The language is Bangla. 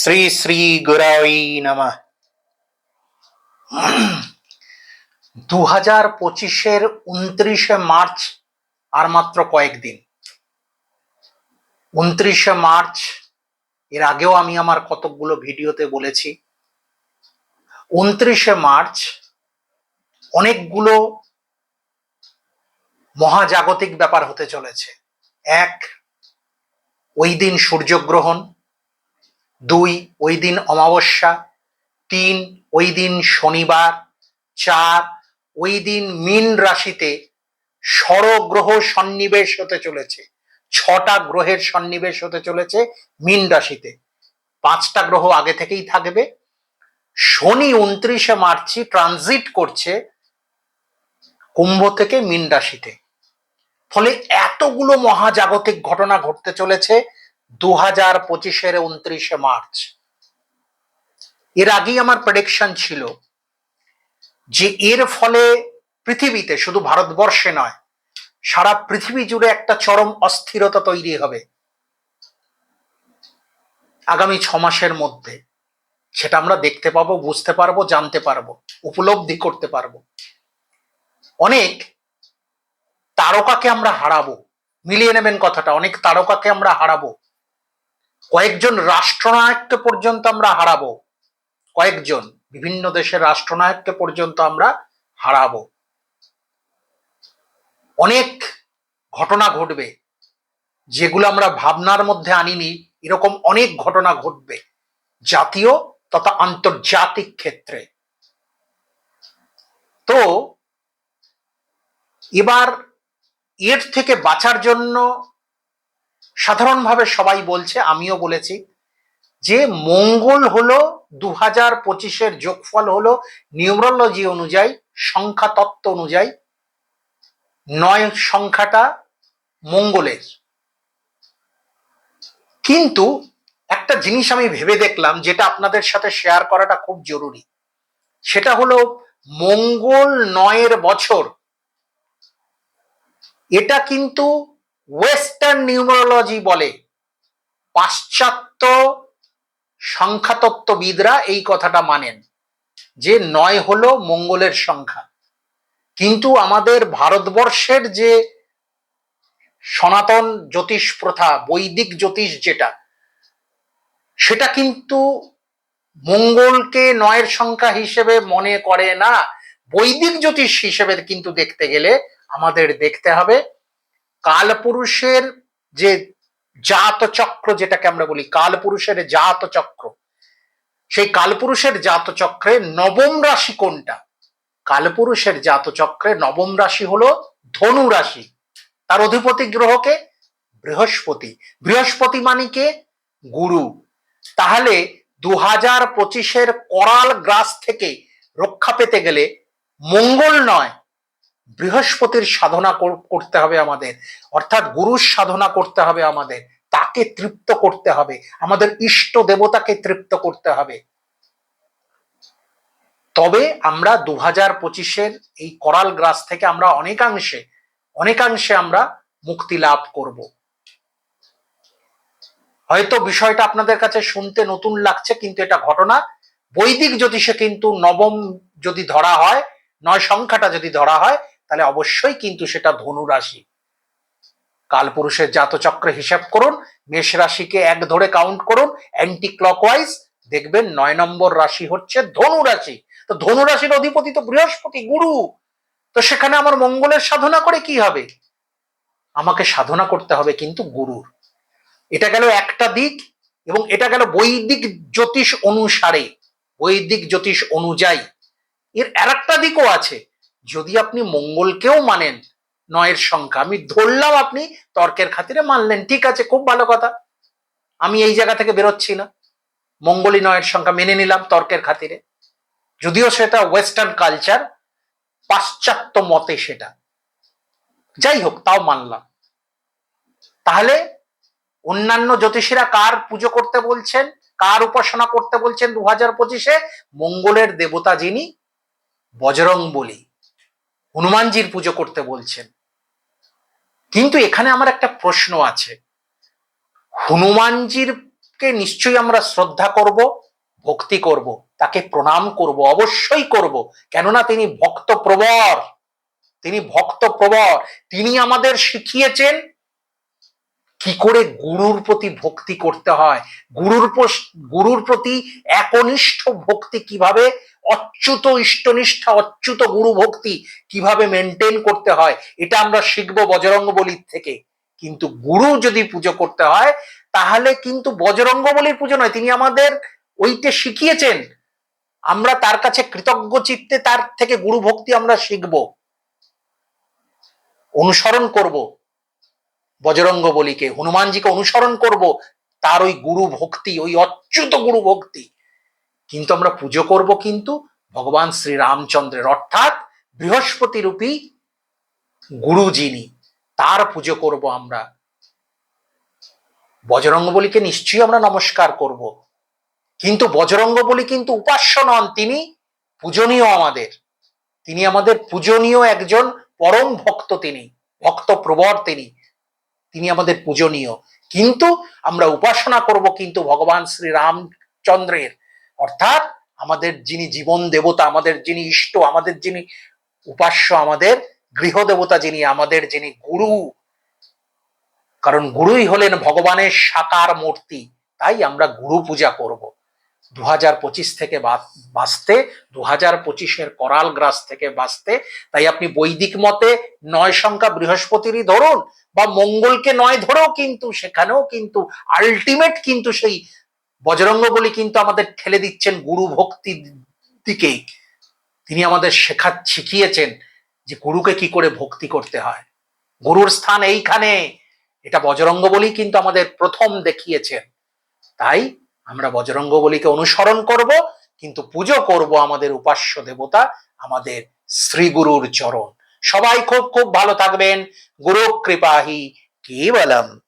শ্রী শ্রী গুরাই নম। দু হাজার পঁচিশের উনত্রিশে মার্চ আর মাত্র কয়েকদিন উনত্রিশে মার্চ, এর আগেও আমি আমার কতকগুলো ভিডিওতে বলেছি। উনত্রিশে মার্চ, অনেকগুলো মহাজাগতিক ব্যাপার হতে চলেছে। এক, ওই দিন সূর্যগ্রহণ দুই, ওই দিন অমাবস্যা, তিন, ওই দিন শনিবার, চার, ওই দিন মীন রাশিতে ষড়গ্রহ সন্নিবেশ হতে চলেছে। ছটা গ্রহের সন্নিবেশ হতে চলেছে মীন রাশিতে। পাঁচটা গ্রহ আগে থেকেই থাকবে। শনি উনত্রিশে মার্চই ট্রানজিট করছে কুম্ভ থেকে মীন রাশিতে। ফলে এতগুলো মহাজাগতিক ঘটনা ঘটতে চলেছে দু হাজার পঁচিশের উনত্রিশে মার্চ। এর আগেই আমার প্রেডিকশন ছিল যে এর ফলে পৃথিবীতে, শুধু ভারতবর্ষে নয়, সারা পৃথিবী জুড়ে একটা চরম অস্থিরতা তৈরি হবে আগামী ছ মাসের মধ্যে। সেটা আমরা দেখতে পাবো, বুঝতে পারব, জানতে পারব, উপলব্ধি করতে পারব। অনেক তারকাকে আমরা হারাবো, মিলিয়ে নেবেন কথাটা, অনেক তারকাকে আমরা হারাবো। কয়েকজন রাষ্ট্রনায়ককে পর্যন্ত আমরা হারাবো। কয়েকজন, বিভিন্ন দেশের রাষ্ট্রনায়ককে পর্যন্ত আমরা হারাবো। অনেক ঘটনা ঘটবে, যেগুলো আমরা ভাবনার মধ্যে আনিনি, এরকম অনেক ঘটনা ঘটবে, জাতীয় তথা আন্তর্জাতিক ক্ষেত্রে। তো, এবার এর থেকে বাঁচার জন্য সাধারণভাবে সবাই বলছে, আমিও বলেছি, যে মঙ্গল হলো দু হাজার পঁচিশের যোগফল হলো নিউমরোলজি অনুযায়ী সংখ্যা তত্ত্ব অনুযায়ী, নয় সংখ্যাটা মঙ্গলের। কিন্তু একটা জিনিস আমি ভেবে দেখলাম, যেটা আপনাদের সাথে শেয়ার করাটা খুব জরুরি, সেটা হলো মঙ্গল নয়ের বছর, এটা কিন্তু ওয়েস্টার্ন নিউমোরোলজি বলে। পাশ্চাত্য সংখ্যাতত্ত্ববিদরা এই কথাটা মানেন যে নয় হলো মঙ্গলের সংখ্যা। কিন্তু আমাদের ভারতবর্ষের যে সনাতন জ্যোতিষ প্রথা, বৈদিক জ্যোতিষ যেটা, সেটা কিন্তু মঙ্গলকে নয়ের সংখ্যা হিসেবে মনে করে না, বৈদিক জ্যোতিষ হিসেবে কিন্তু দেখতে গেলে আমাদের দেখতে হবে। কালপুরুষের যে জাত চক্র যেটাকে আমরা বলি কালপুরুষের জাত চক্র সেই কালপুরুষের জাত চক্রে নবম রাশি কোনটা? কালপুরুষের জাত চক্রে নবম রাশি হলো ধনু রাশি। তার অধিপতি গ্রহকে বৃহস্পতি। বৃহস্পতি মানিকে গুরু। তাহলে দু হাজার পঁচিশের করাল গ্রাস থেকে রক্ষা পেতে গেলে মঙ্গল নয় বৃহস্পতির সাধনা করতে হবে আমাদের। অর্থাৎ গুরুর সাধনা করতে হবে আমাদের। তাকে তৃপ্ত করতে হবে। আমাদের ইষ্ট দেবতাকে তৃপ্ত করতে হবে। তবে আমরা দু হাজার পঁচিশের এই করাল গ্রাস থেকে আমরা অনেকাংশে অনেকাংশে আমরা মুক্তি লাভ করব। হয়তো বিষয়টা আপনাদের কাছে শুনতে নতুন লাগছে, কিন্তু এটা ঘটনা। বৈদিক জ্যোতিষে কিন্তু নবম যদি ধরা হয়, নয় সংখ্যাটা যদি ধরা হয় তাহলে অবশ্যই কিন্তু সেটা ধনু রাশি। কালপুরুষের জাতচক্রে হিসাব করুন, মেষ রাশিকে এক ধরে কাউন্ট করুন অ্যান্টি ক্লকওয়াইজ দেখবেন নয় নম্বর রাশি হচ্ছে ধনু রাশি। তো ধনু রাশির অধিপতি তো বৃহস্পতি, গুরু। তো সেখানে আমার মঙ্গলের সাধনা করে কি হবে? আমাকে সাধনা করতে হবে কিন্তু গুরুর। এটা গেল একটা দিক এবং এটা গেল বৈদিক জ্যোতিষ অনুসারে। বৈদিক জ্যোতিষ অনুযায়ী। এর আর একটা দিকও আছে। যদি আপনি মঙ্গলকেও মানেন, নয়ের সংখ্যা, আমি ধরলাম আপনি তর্কের খাতিরে মানলেন, ঠিক আছে, খুব ভালো কথা। আমি এই জায়গা থেকে বেরোচ্ছি না। মঙ্গলী নয়ের সংখ্যা মেনে নিলাম তর্কের খাতিরে। যদিও সেটা ওয়েস্টার্ন কালচার পাশ্চাত্য মতে সেটা। যাই হোক, তাও মানলাম। তাহলে অন্যান্য জ্যোতিষীরা কার পুজো করতে বলছেন, কার উপাসনা করতে বলছেন দু হাজার পঁচিশে? মঙ্গলের দেবতা যিনি, বজরং বলি। হনুমানজির পুজো করতে বলছেন। কিন্তু এখানে আমার একটা প্রশ্ন আছে। হনুমানজির কে নিশ্চয়ই আমরা শ্রদ্ধা করব, ভক্তি করব, তাকে প্রণাম করব, অবশ্যই করব। কেননা তিনি ভক্ত প্রবর তিনি ভক্ত প্রবর তিনি আমাদের শিখিয়েছেন কি করে গুরুর প্রতি ভক্তি করতে হয়? গুরুর গুরুর প্রতি একনিষ্ঠ ভক্তি কীভাবে? অচ্যুত ইষ্টনিষ্ঠা, অচ্যুত গুরু ভক্তি কীভাবে মেনটেন করতে হয়? এটা আমরা শিখব বজরঙ্গ বলির থেকে। কিন্তু গুরু যদি পুজো করতে হয়, তাহলে কিন্তু বজরঙ্গ বলির পুজো নয়, তিনি আমাদের ওইটা শিখিয়েছেন। আমরা তার কাছে কৃতজ্ঞ চিত্তে তার থেকে গুরু ভক্তি আমরা শিখব। অনুসরণ করব। বজরঙ্গ বলিকে, হনুমানজিকে অনুসরণ করব, তার ওই গুরু ভক্তি, ওই অচ্যুত গুরু ভক্তি। কিন্তু আমরা পুজো করব কিন্তু ভগবান শ্রী রামচন্দ্রের, অর্থাৎ বৃহস্পতি রূপী গুরু যিনি তার পুজো করব আমরা। বজরঙ্গ বলিকে নিশ্চয়ই আমরা নমস্কার করব। কিন্তু বজরঙ্গ বলি কিন্তু উপাস্য নন, তিনি পূজনীয় আমাদের। তিনি আমাদের পূজনীয় একজন পরম ভক্ত তিনি ভক্ত প্রবর তিনি। তিনি আমাদের পূজনীয়। কিন্তু আমরা উপাসনা করব কিন্তু ভগবান শ্রী রামচন্দ্রের অর্থাৎ আমাদের যিনি জীবন দেবতা, আমাদের যিনি ইষ্ট, আমাদের যিনি উপাস্য, আমাদের গৃহদেবতা যিনি, আমাদের যিনি গুরু। কারণ গুরুই হলেন ভগবানের সাকার মূর্তি। তাই আমরা গুরু পূজা করব। দু হাজার পঁচিশ থেকে বাঁচতে দু হাজার পঁচিশের করাল গ্রাস থেকে বাঁচতে। তাই আপনি বৈদিক মতে নয় সংখ্যা বৃহস্পতিরই ধরুন, বা মঙ্গলকে নয় ধরেও কিন্তু, সেখানেও কিন্তু আলটিমেট কিন্তু সেই বজরঙ্গ বলি কিন্তু আমাদের ঠেলে দিচ্ছেন গুরু ভক্তি দিকে তিনি আমাদের শেখা, শিখিয়েছেন যে গুরুকে কি করে ভক্তি করতে হয়। গুরুর স্থান এইখানে। এটা বজরঙ্গ বলি কিন্তু আমাদের প্রথম দেখিয়েছেন। তাই আমরা বজরঙ্গ বলিকে অনুসরণ করব, কিন্তু পুজো করব আমাদের উপাস্য দেবতা, আমাদের শ্রী গুরুর চরণ। সবাই খুব খুব ভালো থাকবেন। গুরু কৃপাহি, কেবলম।